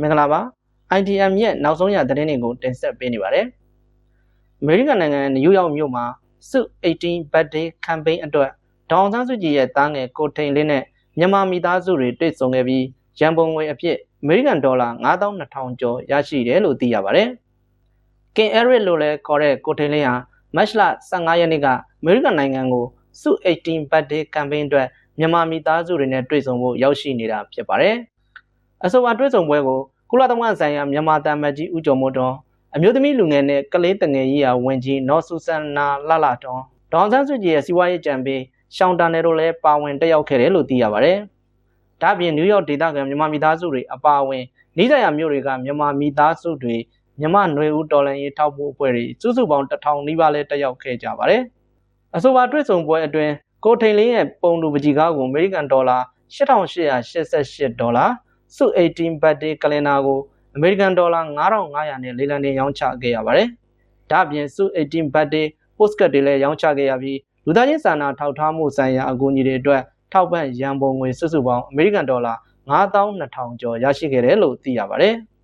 မင်္ဂလာပါ ITM ရဲ့နောက်ဆုံးရသတင်းတွေကိုတင်ဆက်ပေးနေပါတယ်အမေရိကန်နိုင်ငံနယူးယောက်မြို့မှာစု18 birthday campaign အတွက်ဒေါအောင်ဆန်းစုကြည်ရဲ့တားငယ်ကိုထိန်လင်းနဲ့မြန်မာမိသားစုတွေတွေ့ဆုံခဲ့ပြီးရန်ပုံငွေအဖြစ်အမေရိကန်ဒေါ်လာ9200ကျော်ရရှိတယ်လို့သိရပါတယ်ကင်အဲရစ်လို့လည်းခေါ်တဲ့ကိုထိန်လင်းဟာမတ်လ15ရက်နေ့ကအမေရိကန်နိုင်ငံကိုစု18 birthday campaign အတွက်မြန်မာမိသားစုတွေနဲ့တွေ့ဆုံဖို့ရောက်ရှိနေတာဖြစ်ပါတယ် အဆိုပါတွေ့ဆုံပွဲကိုကုလသမဂ္ဂဆိုင်ရာမြန်မာတမန်ကြီးဦးကျော်မိုးတော်အမျိုးသမီးလူငယ်နဲ့ကလေးတငယ်ရေးရာဝန်ကြီးနော်ဆူဆန်နာလာလာတွန်ဒေါန်ဆန်းစုကြည်ရဲ့စီးပွားရေးကြံပေးရှောင်းတာနယ်တို့လည်းပါဝင်တက်ရောက်ခဲ့တယ်လို့သိရပါတယ်။ဒါ့အပြင်နယူးယောက်ဒေသခံမြန်မာမိသားစုတွေအပါအဝင်နေကြရမြို့တွေကမြန်မာမိသားစုတွေမြန်မာຫນွေဦးတော်လန်ရေးထောက်ပို့အဖွဲ့တွေစုစုပေါင်း1000နီးပါးလည်းတက်ရောက်ခဲ့ကြပါတယ်။အဆိုပါတွေ့ဆုံပွဲအတွင်းကိုထိန်လင်းရဲ့ပုံတူပကြီးကားကိုအမေရိကန်ဒေါ်လာ8888ဒေါ်လာ စု18 birthday calendar ကိုအမေရိကန်ဒေါ်လာ9500နဲ့လေလံတင်ရောင်းချခဲ့ရပါတယ်။ဒါ့အပြင်စု18 birthday postcard တွေလည်းရောင်းချခဲ့ရပြီးလူသားချင်းစာနာထောက်ထားမှုဆိုင်ရာအကူအညီတွေအတွက်ထောက်ပံ့ရန်ပုံငွေစုစုပေါင်းအမေရိကန်ဒေါ်လာ9200ကျော်ရရှိခဲ့တယ်လို့သိရပါတယ်။